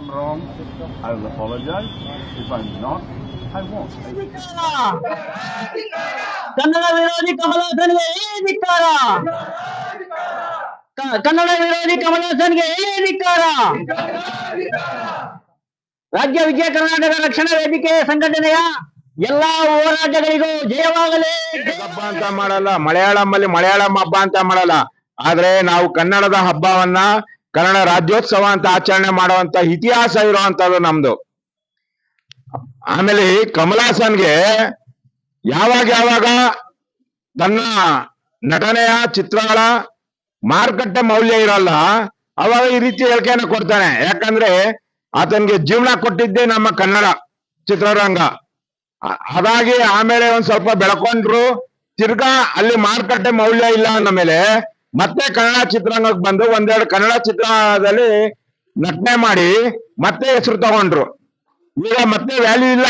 I'm wrong, I will apologize. If I'm not, I won't. Kannada ವಿರೋಧಿ ಕಮಲಾಸನ್ಗೆ ಏ ಧಿಕ್ಕಾರ ಕ- ಕನ್ನಡ ವಿರೋಧಿ ಕಮಲಾಸನ್ಗೆ ಏ ಧಿಕ್ಕಾರ ರಾಜ್ಯ ವಿಜಯ ಕರ್ನಾಟಕ ರಕ್ಷಣಾ ವೇದಿಕೆ ಸಂಘಟನೆಯ ಎಲ್ಲಾ ಹೋರಾಟಗಳಿಗೂ ಜಯವಾಗಲಿ ಹಬ್ಬ ಅಂತ ಮಾಡಲ್ಲ ಮಲಯಾಳಂ ಅಲ್ಲಿ ಮಲಯಾಳಂ ಹಬ್ಬ ಅಂತ ಮಾಡಲ್ಲ ಆದ್ರೆ ನಾವು ಕನ್ನಡದ ಹಬ್ಬವನ್ನ ಕನ್ನಡ ರಾಜ್ಯೋತ್ಸವ ಅಂತ ಆಚರಣೆ ಮಾಡುವಂತ ಇತಿಹಾಸ ಇರುವಂತದ್ದು ನಮ್ದು. ಆಮೇಲೆ ಕಮಲಾಸನ್ಗೆ ಯಾವಾಗ ಯಾವಾಗ ತನ್ನ ನಟನೆಯ ಚಿತ್ರಗಳ ಮಾರುಕಟ್ಟೆ ಮೌಲ್ಯ ಇರಲ್ಲ, ಅವಾಗ ಈ ರೀತಿ ಹೇಳಿಕೆಯನ್ನು ಕೊಡ್ತಾನೆ. ಯಾಕಂದ್ರೆ ಆತನ್ಗೆ ಜೀವನ ಕೊಟ್ಟಿದ್ದೇ ನಮ್ಮ ಕನ್ನಡ ಚಿತ್ರರಂಗ. ಅದಾಗಿ ಆಮೇಲೆ ಒಂದ್ ಸ್ವಲ್ಪ ಬೆಳಕೊಂಡ್ರು ತಿರ್ಗಾ ಅಲ್ಲಿ ಮಾರುಕಟ್ಟೆ ಮೌಲ್ಯ ಇಲ್ಲ ಅಂದ ಮೇಲೆ ಮತ್ತೆ ಕನ್ನಡ ಚಿತ್ರರಂಗಕ್ಕೆ ಬಂದು ಒಂದೆರಡು ಕನ್ನಡ ಚಿತ್ರದಲ್ಲಿ ನಟನೆ ಮಾಡಿ ಮತ್ತೆ ಹೆಸರು ತಗೊಂಡ್ರು. ಈಗ ಮತ್ತೆ ವ್ಯಾಲ್ಯೂ ಇಲ್ಲ.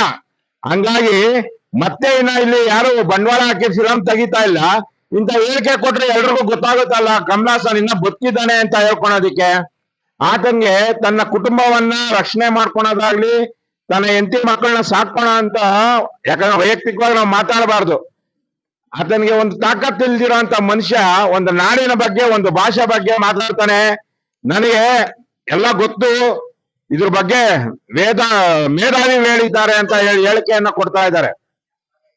ಹಂಗಾಗಿ ಮತ್ತೆ ಇನ್ನ ಇಲ್ಲಿ ಯಾರು ಬಂಡವಾಳ ಹಾಕಿ ಫಿಲಂ ತೆಗಿತಾ ಇಲ್ಲ. ಇಂತ ಹೇಳಿಕೆ ಕೊಟ್ರೆ ಎಲ್ರಿಗೂ ಗೊತ್ತಾಗುತ್ತಲ್ಲ ಕಮಲಾಸನ್ ಇನ್ನ ಬದುಕಿದ್ದಾನೆ ಅಂತ ಹೇಳ್ಕೊಳೋದಿಕ್ಕೆ. ಆತಂಗೆ ತನ್ನ ಕುಟುಂಬವನ್ನ ರಕ್ಷಣೆ ಮಾಡ್ಕೊಳೋದಾಗ್ಲಿ, ತನ್ನ ಹೆಂಡತಿ ಮಕ್ಕಳನ್ನ ಸಾಕೋಣ ಅಂತ ಯಾಕಂದ್ರೆ ವೈಯಕ್ತಿಕವಾಗಿ ನಾವು ಮಾತಾಡಬಾರ್ದು. ಆತನಿಗೆ ಒಂದು ತಾಕತ್ ತಿಳಿದಿರುವಂತ ಮನುಷ್ಯ ಒಂದು ನಾಡಿನ ಬಗ್ಗೆ ಒಂದು ಭಾಷೆ ಬಗ್ಗೆ ಮಾತಾಡ್ತಾನೆ. ನನಗೆ ಎಲ್ಲ ಗೊತ್ತು. ಇದ್ರ ಬಗ್ಗೆ ವೇದ ಮೇಧಾವಿ ಹೇಳಿದ್ದಾರೆ ಅಂತ ಹೇಳಿ ಹೇಳಿಕೆಯನ್ನ ಕೊಡ್ತಾ ಇದ್ದಾರೆ.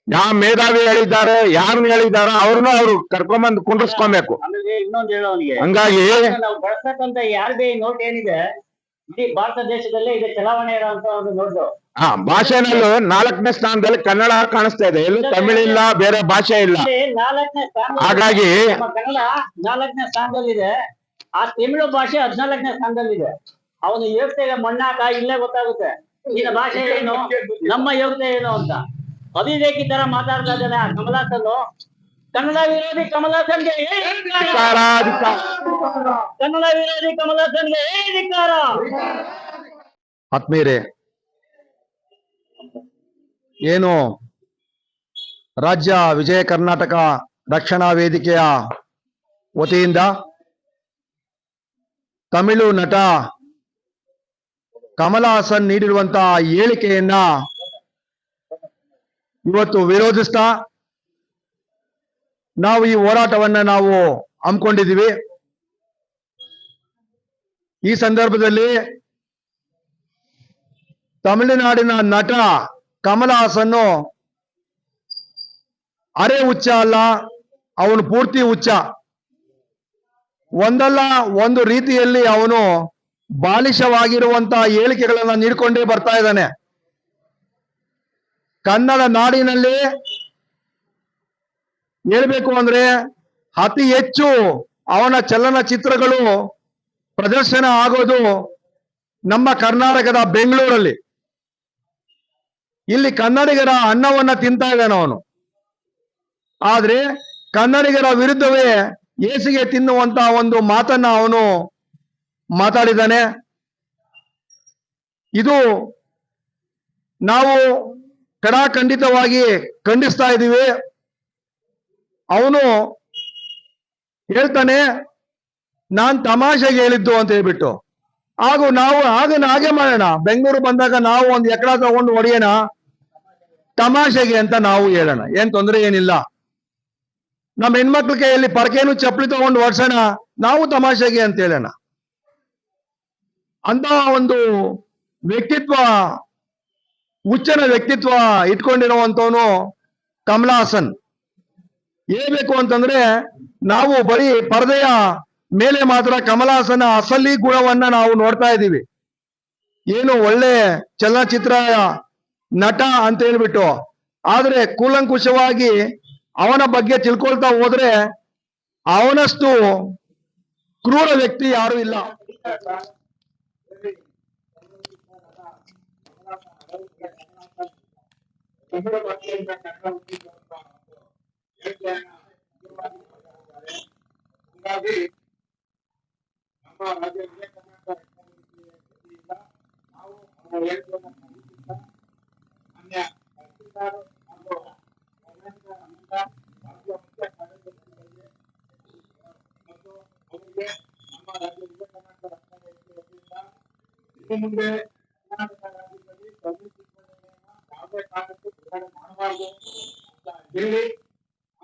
ಯಾವ ಮೇಧಾವಿ ಹೇಳಿದ್ದಾರೆ ಯಾರನ್ನ ಹೇಳಿದ್ದಾರೆ ಅವ್ರನ್ನ ಅವ್ರು ಕರ್ಕೊಂಬಂದು ಕುಂಡ್ರಸ್ಕೊಬೇಕು. ಹಂಗಾಗಿ ಇಡೀ ಭಾರತ ದೇಶದಲ್ಲೇ ಇದೆ ಚಲಾವಣೆ ಇರುವಂತ ಒಂದು ನೋಡ್ದು. ಆ ಭಾಷೆನಲ್ಲೂ ನಾಲ್ಕನೇ ಸ್ಥಾನದಲ್ಲಿ ಕನ್ನಡ ಕಾಣಿಸ್ತಾ ಇದೆ. ಎಲ್ಲೂ ತಮಿಳ್ ಇಲ್ಲ ಬೇರೆ ಭಾಷೆ ಇಲ್ಲ. ನಾಲ್ಕನೇ ಸ್ಥಾನ ಹಾಗಾಗಿ ನಮ್ಮ ಕನ್ನಡ ನಾಲ್ಕನೇ ಸ್ಥಾನದಲ್ಲಿದೆ. ಆ ತಮಿಳು ಭಾಷೆ ಹದಿನಾಲ್ಕನೇ ಸ್ಥಾನದಲ್ಲಿದೆ. ಅವನು ಯೋಗ್ಯತೆಗೆ ಮಣ್ಣಾಕ ಇಲ್ಲೇ ಗೊತ್ತಾಗುತ್ತೆ. ನಿನ್ನ ಭಾಷೆ ಏನು? ನಮ್ಮ ಯೋಗ್ಯತೆ ಏನು ಅಂತ. ಅವಿವೇಕಿ ತರ ಮಾತಾಡ್ತಾ ಇದ್ದಾನೆ ಆ ಕಮಲಾಸನ್ ಕನ್ನಡ ವಿರೋಧಿ ಕಮಲಾಸನ್ಗೆ ಧಿಕ್ಕಾರ. ಕನ್ನಡ ವಿರೋಧಿ ಕಮಲಾಸನ್ಗೆ ಏ ಧಿಕ್ಕಾರ ಆತ್ಮೀಯರೇ ಏನು ರಾಜ್ಯ ವಿಜಯ ಕರ್ನಾಟಕ ರಕ್ಷಣಾ ವೇದಿಕೆಯ ವತಿಯಿಂದ ತಮಿಳು ನಟ ಕಮಲ ಹಾಸನ್ ನೀಡಿರುವಂತಹ ಹೇಳಿಕೆಯನ್ನ ಇವತ್ತು ವಿರೋಧಿಸ್ತಾ ನಾವು ಈ ಹೋರಾಟವನ್ನ ನಾವು ಹಮ್ಮಿಕೊಂಡಿದ್ದೀವಿ. ಈ ಸಂದರ್ಭದಲ್ಲಿ ತಮಿಳುನಾಡಿನ ನಟ ಕಮಲ ಹಾಸನ್ನು ಅರೆ ಹುಚ್ಚ ಅಲ್ಲ, ಅವನು ಪೂರ್ತಿ ಹುಚ್ಚ. ಒಂದಲ್ಲ ಒಂದು ರೀತಿಯಲ್ಲಿ ಅವನು ಬಾಲಿಶವಾಗಿರುವಂತಹ ಹೇಳಿಕೆಗಳನ್ನ ನೀಡ್ಕೊಂಡೇ ಬರ್ತಾ ಇದ್ದಾನೆ. ಕನ್ನಡ ನಾಡಿನಲ್ಲಿ ಹೇಳ್ಬೇಕು ಅಂದ್ರೆ ಅತಿ ಹೆಚ್ಚು ಅವನ ಚಲನಚಿತ್ರಗಳು ಪ್ರದರ್ಶನ ಆಗೋದು ನಮ್ಮ ಕರ್ನಾಟಕದ ಬೆಂಗಳೂರಲ್ಲಿ. ಇಲ್ಲಿ ಕನ್ನಡಿಗರ ಅನ್ನವನ್ನ ತಿಂತಾ ಇದ್ದಾನೆ ಅವನು. ಆದ್ರೆ ಕನ್ನಡಿಗರ ವಿರುದ್ಧವೇ ಏಸಿಗೆ ತಿನ್ನುವಂತ ಒಂದು ಮಾತನ್ನ ಅವನು ಮಾತಾಡಿದ್ದಾನೆ. ಇದು ನಾವು ಕಡಾಖಂಡಿತವಾಗಿ ಖಂಡಿಸ್ತಾ ಇದ್ದೀವಿ. ಅವನು ಹೇಳ್ತಾನೆ, ನಾನ್ ತಮಾಷೆಗೆ ಹೇಳಿದ್ದು ಅಂತ ಹೇಳ್ಬಿಟ್ಟು. ಹಾಗೂ ನಾವು ಆಗ ಹಾಗೆ ಮಾಡೋಣ. ಬೆಂಗಳೂರು ಬಂದಾಗ ನಾವು ಒಂದು ಎಕಡ ತಗೊಂಡು ಹೊಡೆಯೋಣ. ತಮಾಷೆಗೆ ಅಂತ ನಾವು ಹೇಳೋಣ. ಏನ್ ತೊಂದರೆ ಏನಿಲ್ಲ. ನಮ್ಮ ಹೆಣ್ಮಕ್ಳ ಕೈಯಲ್ಲಿ ಪರಕೇನು ಚಪ್ಪಲಿ ತಗೊಂಡು ಹೊಡ್ಸೋಣ ನಾವು ತಮಾಷೆಗೆ ಅಂತ ಹೇಳೋಣ. ಅಂತ ಒಂದು ವ್ಯಕ್ತಿತ್ವ, ಹುಚ್ಚನ ವ್ಯಕ್ತಿತ್ವ ಇಟ್ಕೊಂಡಿರುವಂತವನು ಕಮಲಾ ಹಾಸನ್ ಹೇಳ್ಬೇಕು ಅಂತಂದ್ರೆ ನಾವು ಬರೀ ಪರದೆಯ ಮೇಲೆ ಮಾತ್ರ ಕಮಲಾಸನ ಅಸಲಿ ಗುಣವನ್ನ ನಾವು ನೋಡ್ತಾ ಇದ್ದೀವಿ. ಏನು ಒಳ್ಳೆ ಚಲನಚಿತ್ರ ನಟ ಅಂತ ಹೇಳ್ಬಿಟ್ಟು, ಆದ್ರೆ ಕೂಲಂಕುಷವಾಗಿ ಅವನ ಬಗ್ಗೆ ತಿಳ್ಕೊಳ್ತಾ ಹೋದ್ರೆ ಅವನಷ್ಟು ಕ್ರೂರ ವ್ಯಕ್ತಿ ಯಾರು ಇಲ್ಲ. ಹಾಗಾಗಿ ನಮ್ಮ ರಾಜ್ಯ ವಿಜಯ ಕರ್ನಾಟಕ ವತಿಯಿಂದ ನಾವು ಅವರ ಹೇಳಿಕೆಯನ್ನು ಖಂಡಿಸುತ್ತಾ ಮಾನ್ಯ ತಹಸೀಲ್ದಾರ್ ಹಾಗೂ ಕರ್ನಾಟಕ ಅನಂತ ರಾಜ್ಯ ಮುಖ್ಯ ಕಾರ್ಯದರ್ಶಿಗಳಿಗೆ ಮತ್ತು ಅವರಿಗೆ ನಮ್ಮ ರಾಜ್ಯ ವಿಜಯ ಕರ್ನಾಟಕ ರಕ್ಷಣಾ ವೇದಿಕೆ ವತಿಯಿಂದ ಇನ್ನು ಮುಂದೆ ಕರ್ನಾಟಕ ರಾಜ್ಯದಲ್ಲಿ ಕಬ್ಬು ಕಿತ್ತಳೆಗಳನ್ನ ಯಾವುದೇ ಕಾರಣಕ್ಕೂ ಬಿಡುಗಡೆ ಮಾಡಬಾರ್ದು ಅಂತ ಹೇಳಿ ಆಗ